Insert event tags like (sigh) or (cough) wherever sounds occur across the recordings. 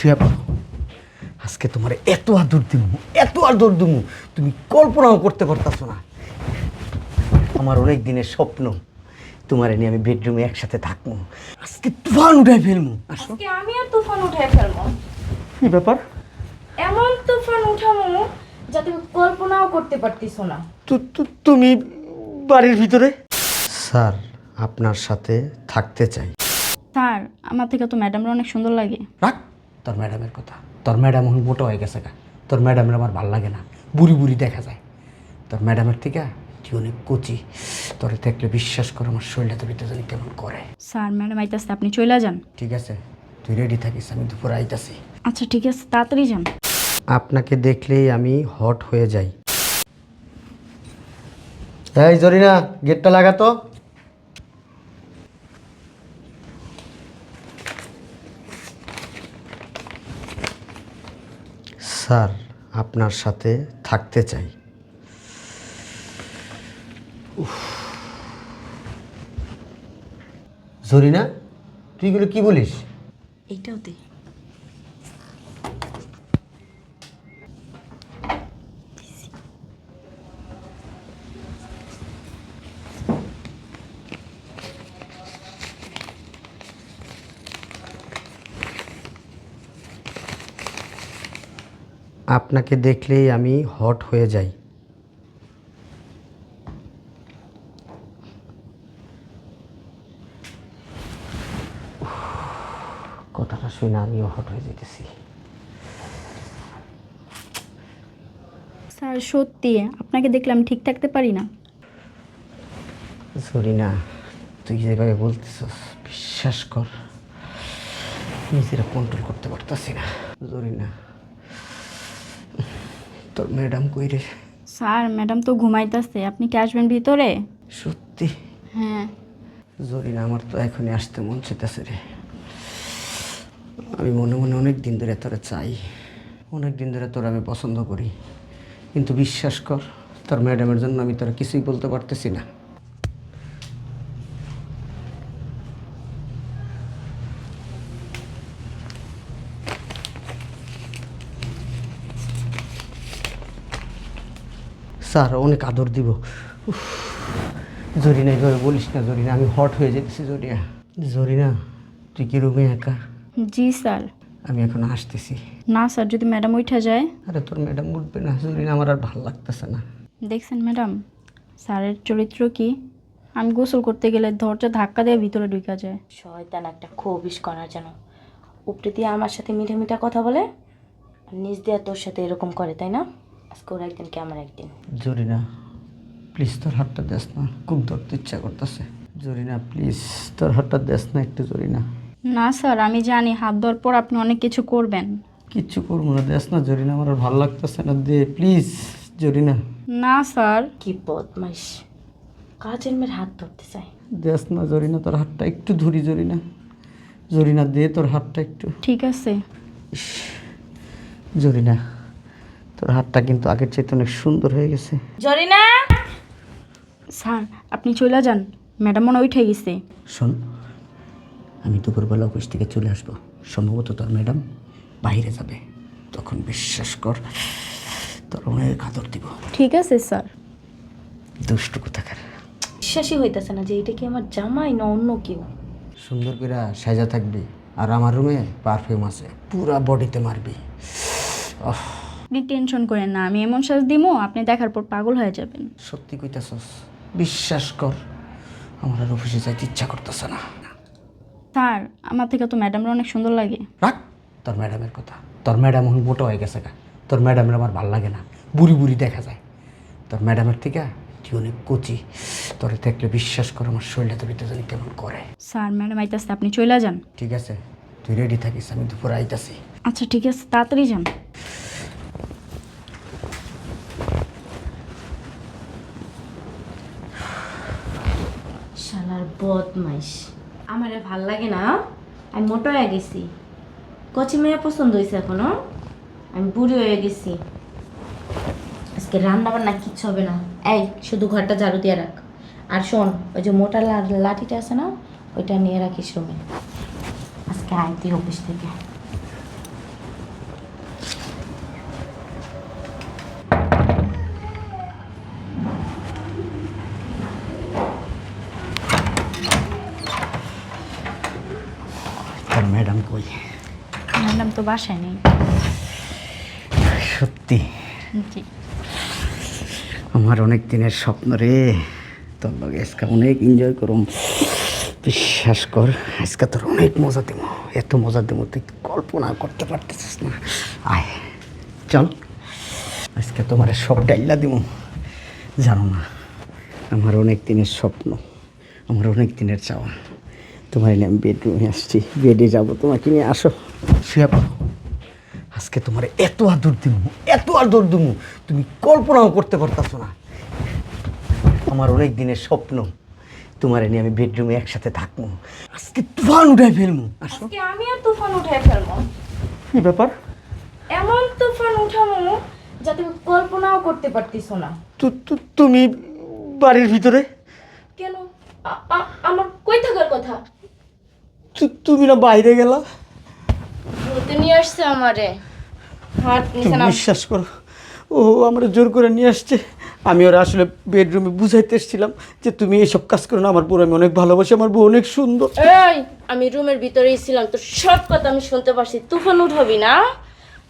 শুয়ে পড়ো। আজকে তোমার এত আদর দিমু এত আদর দিমু তুমি কল্পনাও করতে পারতাছো না। আমার অনেক দিনের স্বপ্ন তোমার নিয়ে আমি বেডরুমে একসাথে থাকব। আজকে তুফান উঠাই ফেলব আসো। আজকে আমিও তুফান উঠাই ফেলব। কি ব্যাপার? এমন তুফান উঠামো যা তুমি কল্পনাও করতে পারতিস না। তু- তু- তুমি বাড়ির ভিতরে? স্যার আপনার সাথে থাকতে চাই। স্যার আমার থেকে তো ম্যাডামরা অনেক সুন্দর লাগে। রাখ। তোর ম্যাডামের কথা। তোর ম্যাডাম এখন মোটো হয়ে গেছে গা। তোর ম্যাডামের আমার ভালো লাগে না। বুড়ি বুড়ি দেখা যায়। তোর ম্যাডামের থেকে তুই অনেক কচি। তোর দেখলে বিশ্বাস কর আমার শরীরটা তোর ভিতরে জানি কেমন করে। স্যার ম্যাডাম আইতাছে আপনি চলে যান। ঠিক আছে তুই রেডি থাকিস আমি দুপুরে আইতাছি। আচ্ছা ঠিক আছে তাড়াতাড়ি যান। আপনাকে দেখলেই আমি হট হয়ে যাই। এই জরিনা গেটটা লাগাতো স্যার আপনার সাথে থাকতে চাই। জরিনা তুই এগুলো কি বলিস? এইটাও দে। আপনাকে দেখলেই আমি হট হয়ে যাই। কথাটা শুনে আমিও হট হয়ে যেতেছি। স্যার সত্যি আপনাকে দেখলে আমি ঠিক থাকতে পারি না। সরি না তুই যেভাবে বলতেছস বিশ্বাস কর নিজেরা কন্ট্রোল করতে পারতাছি না। জরি না। তোর ম্যাডাম কই রে স্যার ম্যাডাম তো ঘুমাইতেছে। আপনি কি আসবেন ভিতরে? সত্যি? হ্যাঁ। জরিনা আমার তো এখনই আসতে মন চাইতেছে রে। আমি মনে মনে অনেক দিন ধরে তোরা চাই। অনেক দিন ধরে তোর আমি পছন্দ করি। কিন্তু বিশ্বাস কর তোর ম্যাডামের জন্য আমি তোরা কিছুই বলতে পারতেছি না। স্যার অনেক আদর দিব। উফ, জরিনা এইভাবে বলিস না জরিনা আমি হট হয়ে যেতেছি জরিনা। জরিনা তুই কি রুমে একা? জি স্যার। আমি এখন আসতেছি। না স্যার যদি ম্যাডাম উঠা যায়। আরে তোর ম্যাডাম উঠবে না জরিনা আমার আর ভালো লাগতেছে না। দেখছেন ম্যাডাম স্যারের চরিত্র কি? আমি গোসল করতে গেলে দরজা ধাক্কা দিয়ে ভিতরে ঢুকা যায়। শয়তান একটা খবিস করার যেন উপরে দিয়ে আমার সাথে মিঠে মিঠা কথা বলে আর নিজ দিয়ে তোর সাথে এরকম করে তাই না? আজকে ওর একদিন কি আমার একদিন? জরিনা প্লিজ তোর হাতটা দেস না। খুব ধরতে ইচ্ছা করতেছে। জরিনা প্লিজ তোর হাতটা দেস না একটু জরিনা। না স্যার আমি জানি হাত ধোয়ার পর আপনি অনেক কিছু করবেন। কিচ্ছু করব না দেস না জরিনা আমার আর ভালো লাগতেছে না। দে প্লিজ জরিনা। না স্যার। কি বদমাইশ। কাজের মেয়ের হাত ধরতে চাই? দেস না জরিনা তোর হাতটা একটু ধরি জরিনা। জরিনা দে তোর হাতটা একটু। ঠিক আছে। জরিনা। তোর হাতটা কিন্তু আগের চাইতে অনেক সুন্দর হয়ে গেছে। জরিনা! স্যার আপনি চলে যান। ম্যাডাম মনে উঠে গেছে। শোন আমি দুপুরবেলা অফিস থেকে চলে আসব। সম্ভবত তোর ম্যাডাম বাইরে যাবে। তখন বিশ্বাস কর তোর অনেক আদর দিব। ঠিক আছে স্যার। দুষ্টু কোথাকার। বিশ্বাসই হইতেছে না যে এটা কি আমার জামাই না অন্য কেউ। সুন্দর করে সাজা থাকবি। আর আমার রুমে পারফিউম আছে। পুরা বডিতে মারবি। ওহ আপনি টেনশন করেন না আমি এমন শ্বাস দিমো আপনি দেখার পর পাগল হয়ে যাবেন। সত্যি কইতাছস বিশ্বাস কর আমার আর অফিসে যাইতে ইচ্ছা করতেছে না। স্যার আমার থেকে তো ম্যাডামরা অনেক সুন্দর লাগে। রাখ তোর ম্যাডামের কথা। তোর ম্যাডাম এখন মোটো হয়ে গেছে গা। তোর ম্যাডামের আমার ভালো লাগে না। বুড়ি বুড়ি দেখা যায়। তোর ম্যাডামের থেকে তুই অনেক কচি। তোর দেখলে বিশ্বাস কর আমার শরীরটা তোর ভিতরে কেমন করে। স্যার ম্যাডাম আইতাছে আপনি চলে যান। ঠিক আছে তুই রেডি থাকিস আমি দুপুরে আইতাছি। আচ্ছা ঠিক আছে তাড়াতাড়ি যান। বদমাইশ আমার ভালো লাগে না, আমি মোটো হয়ে গেছি। কচি মেয়ে পছন্দ হয়েছে এখনও, আমি বুড়ি হয়ে গেছি। আজকে রান্না বান্না কিচ্ছু হবে না। এই, শুধু ঘরটা ঝাড়ু দিয়ে রাখ। আর শোন, ওই যে মোটা লাঠিটা আছে না, ওইটা নিয়ে রাখিস রুমে। আজকে আয় তুই অফিস থেকে ম্যাডাম তো বাসায় নেই। সত্যি? জি। আমার অনেক দিনের স্বপ্ন রে। তোর লগে আজকে অনেক এনজয় করুম। বিশ্বাস কর আজকে তোর অনেক মজা দেবো এত মজা দেবো তুই কল্পনা করতে পারতেছিস না। আয় চল। আজকে তোমার সব ডাইলা দিব জানো না আমার অনেক দিনের স্বপ্ন আমার অনেক দিনের চাওয়া। তোমার নিয়ে আমি বেডরুমে আসছি। বেডে যাব তোমাকে নিয়ে আসো। শুয়ে পড়ো। আজকে তোমার এত আদর দিব এত আদর দিব তুমি কল্পনাও করতে পারতাছো না। আমার অনেক দিনের স্বপ্ন তোমার নিয়ে আমি বেডরুমে একসাথে থাকব। আজকে তুফান উঠাই ফেলব। আসো। আজকে আমিও তুফান উঠাই ফেলব। কি ব্যাপার? এমন তুফান উঠামো যা তুমি কল্পনাও করতে পারতিস না। তুমি বাড়ির ভিতরে? কেন? আমার কই থাকার কথা? তুমি না বাইরে গেলা? ঘুরতে নিয়ে আসছে আমারে। হাত নিচে নাম বিশ্বাস করো ও আমরা জোর করে নিয়ে আসছে। আমি ওরা আসলে বেডরুমে বুঝাইতে এসেছিলাম যে তুমি এইসব কাজ করো না আমার বউ আমি অনেক ভালোবাসি আমার বউ অনেক সুন্দর। এই আমি রুমের ভিতরেই ছিলাম তোর সব কথা আমি শুনতে পারছি। তুফান উঠাবি না?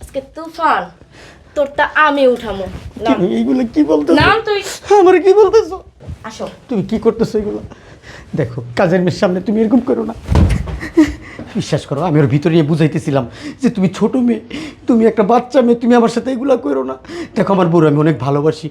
আজকে তুফান তোরটা আমি উঠামো। নাম তুমি এইগুলো কি বলতেছো? নাম তুই আমার কি বলতেছো? আসো। তুমি কি করতেছো এগুলো দেখো কাজের মেয়ের সামনে তুমি এরকম করো না। বিশ্বাস করো আমি ওর ভিতরে নিয়ে বুঝাইতেছিলাম যে তুমি ছোট মেয়ে তুমি একটা বাচ্চা মেয়ে তুমি আমার সাথে এগুলো করো না। দেখো আমার বউর আমি অনেক ভালোবাসি।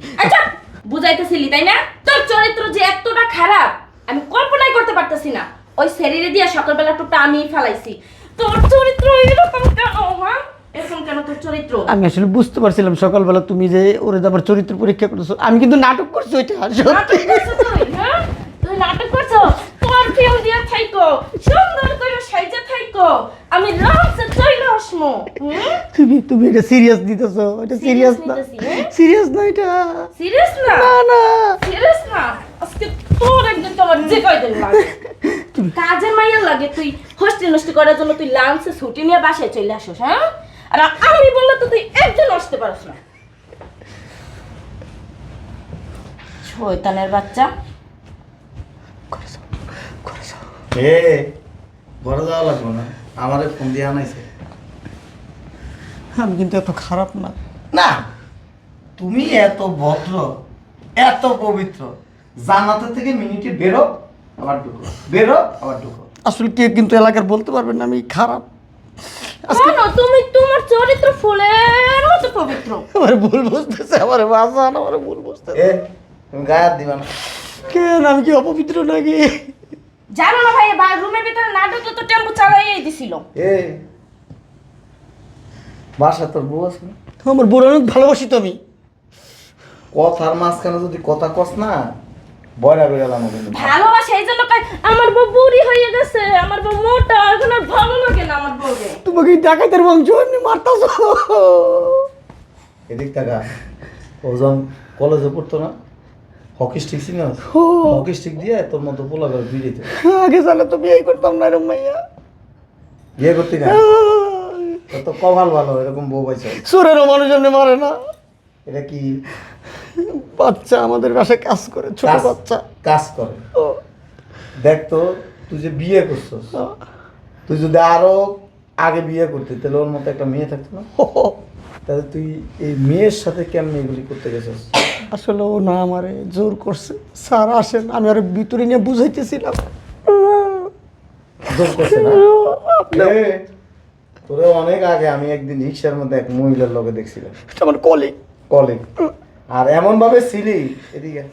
বুঝাইতেছিলি তাই না? তোর চরিত্র যে এতটা খারাপ আমি কল্পনাই করতে পারতেছি না। ওই শরীরে দিয়ে সকালবেলা টুকটা আমি ফেলাইছি। তোর চরিত্র এরকম কেন হ্যাঁ এরকম কেন তোর চরিত্র? আমি আসলে বুঝতে পারছিলাম সকালবেলা তুমি যে ওরে আমার চরিত্র পরীক্ষা করতেছো। আমি কিন্তু নাটক করছি ওইটা সত্যি। করছ হ্যাঁ? তুই নাটক করছ? পারফিউম দিয়ে থাইকো সুন্দর করে সাইজে থাইকো আমি রামসে চইলে আসমো তুমি তুমি এটা সিরিয়াস দিতেছো এটা সিরিয়াস না? সিরিয়াস না এটা। সিরিয়াস না? না না। সিরিয়াস না? আজকে তোর একদিন তোমার যে কয়দিন লাগে। কাজের মাইয়া লাগে তুই হোস্টেল নষ্ট করার জন্য তুই লাঞ্চে ছুটি নিয়ে বাসায় চলে আসিস হ্যাঁ? আর আমি বললে তো তুই একজন আসতে পারিস না। শয়তানের বাচ্চা করে যাও করে যাও এ ঘরে যাওয়া লাগবে না। আমারে ফোন দিয়ে আনাইছে। আমি কিন্তু এত খারাপ না। না তুমি এত ভদ্র এত পবিত্র। জানাতে থেকে মিনিটে বেরো আবার ঢুকো। বেরো আবার ঢুকো। আসলে কেউ কিন্তু এলাকার বলতে পারবে না আমি খারাপ। তুমি তোমার চরিত্র ফুলের মতো পবিত্র। আমার ভুল বুঝতেছে আমার ভুল বুঝতেছে। এ তুমি গায়ে দিবা না। কেন? আমি কি অপবিত্র নাকি? জানো না ভাই বা রুমের ভিতরে না ঢুকলে তো টেম্পো চালাইই দিছিল। এ বাসা তোর বউ আছে? আমার বড় অনেক ভালোবাসি তো আমি। কথার মাঝখানে যদি কথা কস না বয়রা বেরালাম কিন্তু ভালোবাসা এই জন্য কয়, আমার বউ বুড়ি হয়ে গেছে আমার বউ মোটা এখন আর ভালো লাগে না আমার বউকে। তোমাকে এই ডাকাতের বংশ এমনি মারতাছ এদিক টাকা ওজন কলেজে পড়তো না? হকি স্টিক চিনাস হকি স্টিক দিয়ে তোর মতো পোলা করে দিত। আগে জানে তো বিয়ে করতাম না এরম মাইয়া বিয়ে করতি না? তো কভাল ভালো এরকম বউ পাইছ। সুরেরও মানুষ এমনি মারে না। এটা কি? বাচ্চা আমাদের বাসায় কাজ করে ছোট বাচ্চা। কাজ করে। ও, দেখ তো তুই যে বিয়ে করছস তুই যদি আরও আগে বিয়ে করতি তাহলে ওর মতো একটা মেয়ে থাকতো না? তাহলে তুই এই মেয়ের সাথে কেমন এগুলি করতে গেছিস? আসলে ও না আমারে জোর করছে। স্যার আসেন আমি আর ভিতরে নিয়ে বুঝাইতেছিলাম। জোর করছে না? এ, তোরে অনেক আগে আমি একদিন রিক্সার মধ্যে এক মহিলার লগে দেখছিলাম। আমার কলিগ কলিগ আর এমন ভাবে ছিলি এদিকে।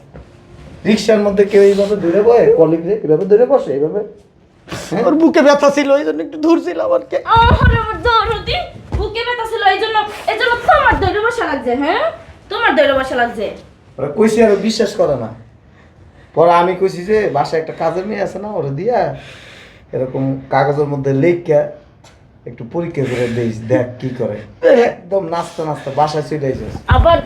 রিক্সার মধ্যে কেউ এইভাবে দূরে বয়ে কলিগ রে এভাবে দূরে বসে এইভাবে? হ্যাঁ? ওর বুকে ব্যথা ছিল এই জন্য একটু ধরছিলাম আর কি আরে আমার দৌড়তি বুকে ব্যথা ছিল এই জন্য এই জন্য তোমার দৌড়ে বসা লাগছে হ্যাঁ? তোমার দৌড়ে বসা লাগছে। ওরা কইছি আর বিশ্বাস করে না। পরে আমি কইছি যে বাসায় একটা কাজের মেয়ে আছে না ওরা দিয়া এরকম কাগজের মধ্যে লেখা একটু পরীক্ষা করে দিস দেখ কি করে। একদম নাচতে নাচতে বাসায় চলে যাস আবার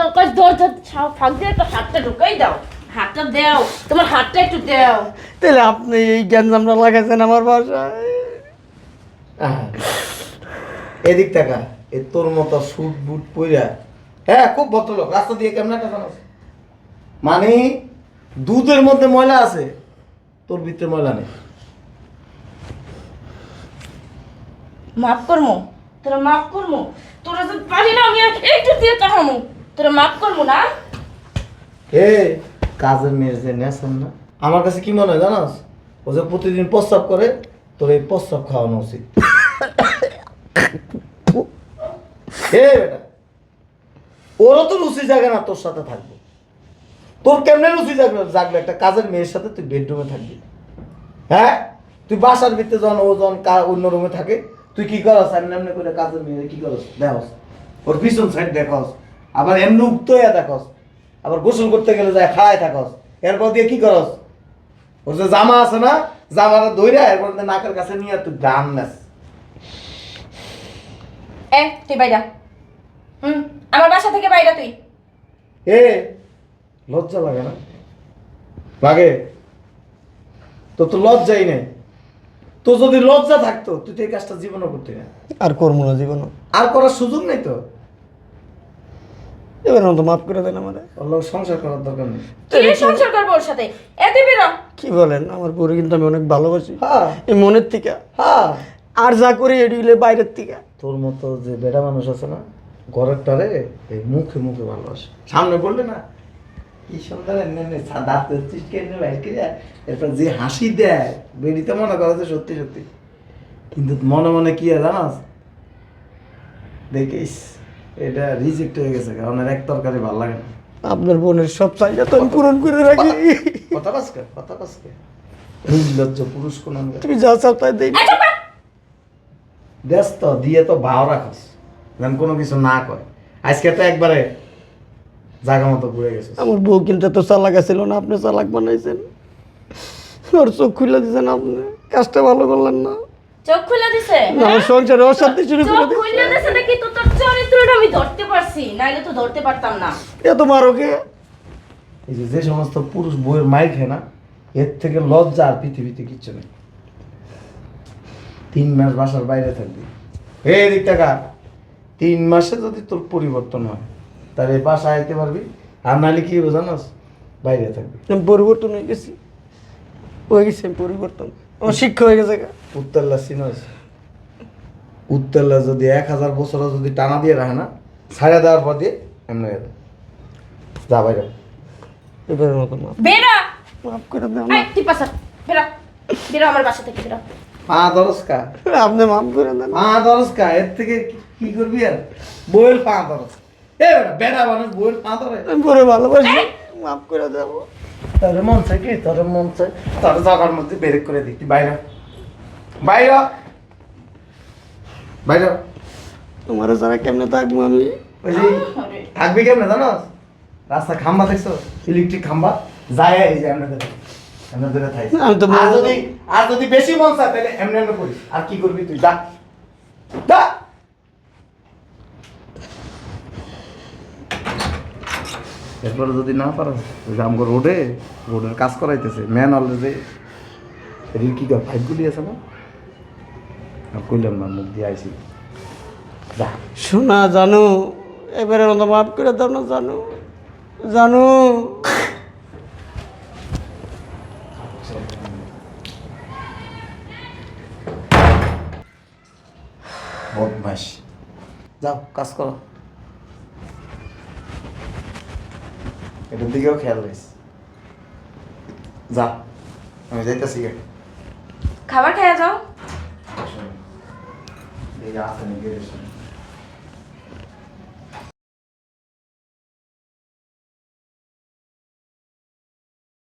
দরকার দরজা ছাও ফাঁক দিয়ে তো হাতটা ঢুকাই দাও। হাতটা দাও তোমার হাতটা একটু দাও। তাহলে আপনি এই গ্যাঞ্জামটা লাগাইছেন আমার বাসায়। আহা। এদিক টাকা এ তোর মতো সুট বুট পইরা হ্যাঁ খুব ভদ্রলোক। রাস্তা দিয়ে কেমন একটা জানাস মানে দুধের মধ্যে ময়লা আছে তোর ভিতরে ময়লা নেই। মাফ করমো তোরা মাফ করব তোরা তো পারি না আমি একটু দিয়ে তাহামু তোরা মাফ করব না? এ কাজের মেয়ের যে নেশন না। আমার কাছে কি মনে হয় জানাস? ও যে প্রতিদিন প্রস্রাব করে তোর এই প্রস্রাব খাওয়ানো উচিত। (coughs) এ বেটা ওরও তো রুচি জাগে না, তোর সাথে থাকব। তোর কেমনে রুচি জাগলো জাগলো একটা কাজের মেয়ের সাথে তুই বেডরুমে থাকবি। হ্যাঁ? তুই বাসার ভিতরে যখন ও যখন অন্য রুমে থাকে, তুই কি করস? এমনি এমনি করে কাজের মেয়ে কি করস? দেখস। ওর পিছন সাইড দেখস। আবার এমনি উক্ত হইয়া দেখস আবার গোসল করতে গেলে যায় খাড়ায় থাকস। এরপর দিয়ে কি করস? ওর যে জামা আছে না, জামাটা ধইরা এরপর নাকের কাছে নিয়ে তুই গান নেস এ, তুই বাইরা হুম আমার বাসা থেকে বাইরা তুই। এ লজ্জা লাগে না? লাগে। তো তো লজ্জাই নেই। তো যদি লজ্জা থাকতো তুই তো এই কাজটা জীবনও করতি না। আর করব না জীবন আর করার সুযোগ নেই তো? এবার মতো মাফ করে দেন আমাদের। ওর সংসার করার দরকার নেই। কি সংসার করব ওর সাথে? এতে বেরো কি বলেন আমার পরে কিন্তু আমি অনেক ভালোবাসি। হ্যাঁ। এই মনের থেকে। হ্যাঁ। আর যা করি হইলে বাইরের থেকে। তোর মতো যে বেড়া মানুষ আছে না ঘরের টারে এই মুখে মুখে ভালোবাসে। সামনে বললে না কি সুন্দর দাঁত চিটকে বাইর করে এরপর যে হাসি দেয় বেরিতে মনে করে যে সত্যি সত্যি। কিন্তু মনে মনে কি হয় জানাস? দেখিস এটা রিজেক্ট হয়ে গেছে কারণ এক তরকারি ভালো লাগে না। আপনার বোনের সব চাহিদা তো আমি পূরণ করে রাখি। কথা কাজকে কথা কাজকে নির্লজ্জ পুরুষ কোন তুমি যা চাও তাই দেই। দেশ তো দিয়ে তো ভাও রাখস। যেন কোনো কিছু না করে আজকে তো একবারে জায়গা মতো ঘুরে গেছে। আমার বউ কিন্তু এত চালাক ছিল না আপনি চালাক বানাইছেন। ওর চোখ খুলে দিয়েছেন আপনি কাজটা ভালো করলেন না। চোখ খুলে দিছে? আমার সংসারে অশান্তি শুরু করে চোখ খুলে দিছে নাকি তো তোর চরিত্রটা আমি ধরতে পারছি নাইলে তো ধরতে পারতাম না। এত মারোকে। এই যে যে সমস্ত পুরুষ বইয়ের মাইর খায় না এর থেকে লজ্জা আর পৃথিবীতে কিচ্ছু নেই। তিন মাস বাসার বাইরে থাকবি। এই দিক টাকা। তিন মাসে যদি তোর পরিবর্তন হয় তাহলে বাসায় আইতে পারবি। আর নাহলে কি জানোস? বাইরে থাকবি। পরিবর্তন হয়ে গেছি। হয়ে গেছে পরিবর্তন। আমার শিক্ষা হয়ে গেছে। উত্তরলা সিনস। উত্তরলা যদি এক হাজার বছর যদি টানা দিয়ে রাখে না ছাড়া দেওয়ার পর দিয়ে এমনি হয়ে যায়। যা বাইরে। এবারের মতো বেরা! মাফ করে পাশা বেরা। বেরা আমার বাসা থেকে বেরা। পা দরস্কা আপনি করে দেন। পা দরস্কা এর থেকে কি- করবি আর? বইয়ের পা দরস এ বেটা মানুষ বইয়ের পা ধরে। পরে ভালোবাসি। মাফ করে দেবো। তোর মন চাই কি? তোর মন চাই তোর জায়গার মধ্যে বেরেক করে দিই। বাইরে। বাইরে। বাইরে। তোমার ছাড়া কেমনে থাকব আমি? ওই যে থাকবি কেমনে জানোস? রাস্তা খাম্বা দেখছ? ইলেকট্রিক খাম্বা? যায় এই যে এমনি আমি তো আর যদি আর যদি বেশি মন চায় তাহলে এমনি এমনি করিস। আর কি করবি তুই? যা। যা। এরপরে যদি না পারো আমগো রোডে রোডের কাজ করাইতেছে। ম্যান অলরেডি এদিকে কি কর পাইপগুলি আছে না? আর কইলাম না মুখ দিয়ে আইছি। যা। শোনা জানো। এবারের মতো মাফ করে দাও না জানো। জানো। বদমাস যাও কাজ করো। এটার দিকেও খেয়াল রাখিস। যা আমি যাইতেছি গে খাবার খেয়ে যাও। এই যে আছে নাকি এর সামনে।